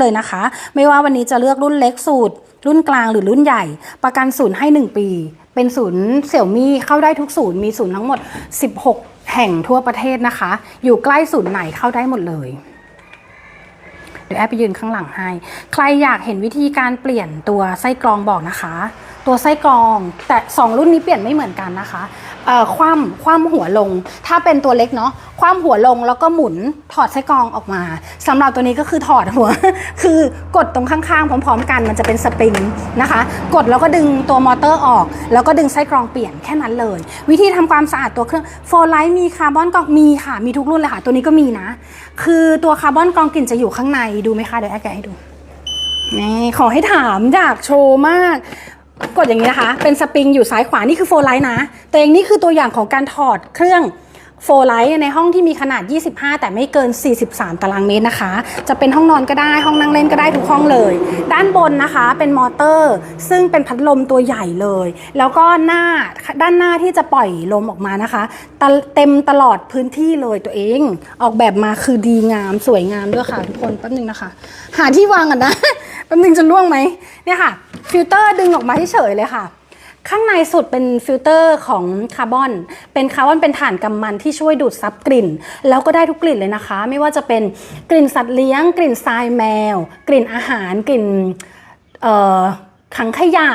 เลยนะคะ ไม่ว่าวันนี้จะเลือกรุ่นเล็กสูตร รุ่นกลางหรือรุ่นใหญ่ ประกันศูนย์ให้ 1 ปี เป็นศูนย์เสี่ยวมี่เข้าได้ทุกศูนย์มีศูนย์ทั้งหมด 16 แห่งทั่วประเทศนะคะ อยู่ใกล้ศูนย์ไหนเข้าได้หมดเลยเดี๋ยวแอปไปยืนข้างหลังให้ ใครอยากเห็นวิธีการเปลี่ยนตัวไส้กรองบอกนะคะ ตัวไส้กรองแต่ 2 รุ่นนี้เปลี่ยนไม่เหมือนกันนะคะ เอ่อคว่ำคว่ำหัวลง ถ้าเป็นตัวเล็กเนาะคว่ำหัวลงแล้วก็หมุนถอดไส้กรองออกมาสำหรับตัวนี้ก็คือถอดหัว คือกดตรงข้างๆ พร้อมๆ กันมันจะเป็นสปริงนะคะ กดแล้วก็ดึงตัวมอเตอร์ออก แล้วก็ดึงไส้กรองเปลี่ยนแค่นั้นเลย วิธีทำความสะอาดตัวเครื่องโฟไลท์มีคาร์บอนกรองมีค่ะ มีทุกรุ่นเลยค่ะ ตัวนี้ก็มีนะ คือตัวคาร์บอนกรองกลิ่นจะอยู่ข้างในดูไหมคะเดี๋ยวแอดแกให้ดูนี่ขอให้ถามอยากโชว์มาก กดอย่างนี้นะคะ เป็นสปริงอยู่ซ้ายขวา นี่คือโฟไลท์นะ แต่เองนี่คือตัวอย่างของการถอดเครื่อง โฟไลท์ในห้องที่มีขนาด 25 แต่ไม่เกิน 43 ตารางเมตรนะคะ จะเป็นห้องนอนก็ได้ ห้องนั่งเล่นก็ได้ทุกห้องเลย ด้านบนนะคะเป็นมอเตอร์ ซึ่งเป็นพัดลมตัวใหญ่เลย แล้วก็หน้าด้านหน้าที่จะปล่อยลมออกมานะคะ เต็มตลอดพื้นที่เลยตัวเอง ออกแบบมาคือดีงามสวยงามด้วยค่ะทุกคนแป๊บนึงนะคะ หาที่วางก่อนนะแป๊บนึงจะล่วงไหมเนี่ยค่ะ ฟิลเตอร์ดึงออกมาเฉยเลยค่ะ ข้างในสุดเป็นฟิลเตอร์ของคาร์บอน เป็นคาร์บอนเป็นฐานกำมันที่ช่วยดูดซับกลิ่น แล้วก็ได้ทุกกลิ่นเลยนะคะ ไม่ว่าจะเป็นกลิ่นสัตว์เลี้ยง กลิ่นทรายแมว กลิ่นอาหาร กลิ่นขังขยะ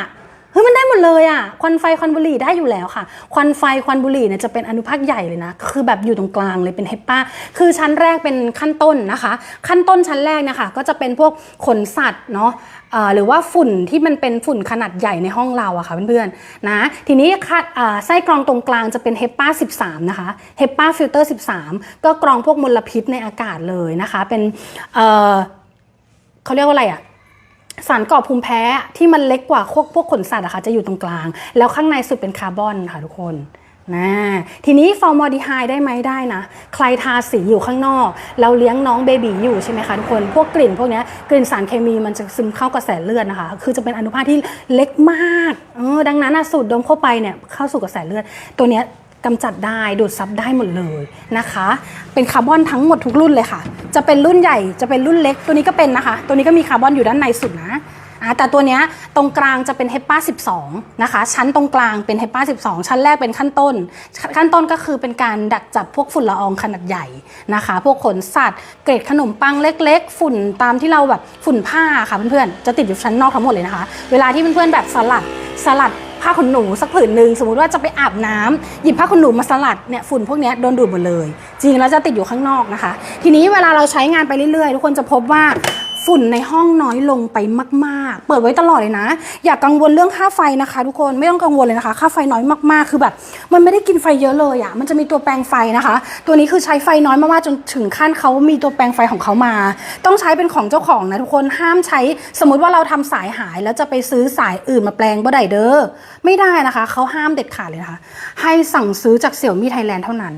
เฮ้ยมันได้หมดเลยอะควันไฟควันบุหรี่ได้อยู่แล้วค่ะ ควันไฟควันบุหรี่เนี่ยจะเป็นอนุภาคใหญ่เลยนะ คือแบบอยู่ตรงกลางเลยเป็นเฮปปาคือชั้นแรกเป็นขั้นต้นนะคะ ขั้นต้นชั้นแรกนะคะก็จะเป็นพวกขนสัตว์เนาะหรือว่าฝุ่นที่มันเป็นฝุ่นขนาดใหญ่ในห้องเราอะค่ะเพื่อนๆนะทีนี้ค่ะอ่าไส้กรองตรงกลางจะเป็นเฮปปา13 นะคะเฮปปาฟิลเตอร์13 ก็กรองพวกมลพิษในอากาศเลยนะคะ เป็นเขาเรียกว่าอะไรอะ สารก่อภูมิแพ้ที่มันเล็กกว่าพวกพวกขนสัตว์อะค่ะจะอยู่ตรงกลาง แล้วข้างในสุดเป็นคาร์บอนค่ะทุกคนนะทีนี้ฟอร์มอลดีไฮได้ไหมได้นะ ใครทาสีอยู่ข้างนอก เราเลี้ยงน้องเบบีอยู่ใช่ไหมคะทุกคน พวกกลิ่นพวกนี้กลิ่นสารเคมีมันจะซึมเข้ากระแสเลือดนะคะ คือจะเป็นอนุภาคที่เล็กมากเออดังนั้นสูดดมเข้าไปเนี่ยเข้าสู่กระแสเลือด ตัวเนี้ย กำจัดได้ดูดซับได้หมดเลยนะคะ เป็นคาร์บอนทั้งหมดทุกรุ่นเลยค่ะ จะเป็นรุ่นใหญ่จะเป็นรุ่นเล็กตัวนี้ก็เป็นนะคะ ตัวนี้ก็มีคาร์บอนอยู่ด้านในสุดนะแต่ตัวนี้ตรงกลางจะเป็นเฮปป้า12 นะคะ ชั้นตรงกลางเป็นเฮปป้า12 ชั้นแรกเป็นขั้นต้น ขั้นต้นก็คือเป็นการดักจับพวกฝุ่นละอองขนาดใหญ่นะคะ พวกขนสัตว์ เกรดขนมปังเล็ก ๆ ฝุ่นตามที่เราแบบฝุ่นผ้าค่ะเพื่อนๆ จะติดอยู่ชั้นนอกทั้งหมดเลยนะคะ เวลาที่เพื่อนๆแบบสลัดสลัด ผ้าขนหนูสักผืนหนึ่งสมมติว่าจะไปอาบน้ำหยิบผ้าขนหนูมาสลัดเนี่ยฝุ่นพวกนี้โดนดูดหมดเลย จริงแล้วจะติดอยู่ข้างนอกนะคะ ทีนี้เวลาเราใช้งานไปเรื่อยๆ ทุกคนจะพบว่า ฝุ่นในห้องน้อยลงไปมาก ๆ เปิดไว้ตลอดเลยนะ อย่ากกังวลเรื่องค่าไฟนะคะ ทุกคนไม่ต้องกังวลเลยนะคะ ค่าไฟน้อยมากๆ คือแบบ มันไม่ได้กินไฟเยอะเลยอะ่ะมันจะมีตัวแปลงไฟนะคะ ตัวนี้คือใช้ไฟน้อยมากๆจนถึงขั้นเขามีตัวแปลงไฟของเขามา ต้องใช้เป็นของเจ้าของนะทุกคนห้ามใช้สมมติว่าเราทำสายหายแล้วจะไปซื้อสายอื่นมาแปลงบ่ได้เด้อไม่ได้นะคะเขาห้ามเด็ดขาดเลยนะคะ ให้สั่งซื้อจากเสี่ยวมี่ไทยแลนด์เท่านั้น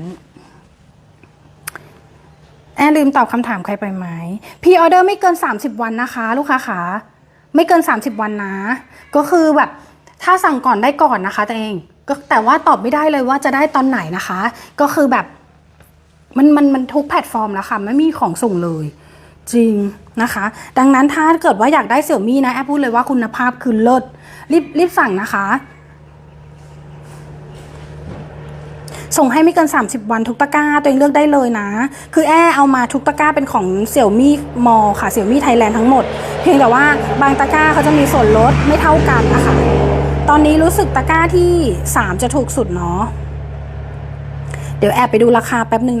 แอนลืมตอบคำถามใครไปไหมพีออเดอร์ไม่เกิน 30 วันนะคะ ลูกค้าขาไม่เกิน 30 วันนะ ก็คือแบบถ้าสั่งก่อนได้ก่อนนะคะตัวเองก็แต่ว่าตอบไม่ได้เลยว่าจะได้ตอนไหนนะคะ ก็คือแบบมันมันมันทุกแพลตฟอร์มแล้วค่ะไม่มีของส่งเลยจริงนะคะ ดังนั้นถ้าเกิดว่าอยากได้เสี่ยวมี่นะแอปพูดเลยว่าคุณภาพคือเลิศรีบรีบสั่งนะคะ ส่งให้ไม่เกิน 30 วันทุกตะกร้าตัวเองเลือกได้เลยนะ คือแอเอามาทุกตะกร้าเป็นของเสี่ยวมี่มอค่ะเสี่ยวมี่ไทยแลนด์ทั้งหมด เพียงแต่ว่าบางตะกร้าเขาจะมีส่วนลดไม่เท่ากันนะคะตอนนี้รู้สึกตะกร้าที่ 3 จะถูกสุดเนาะเดี๋ยวแอบไปดูราคาแป๊บหนึ่ง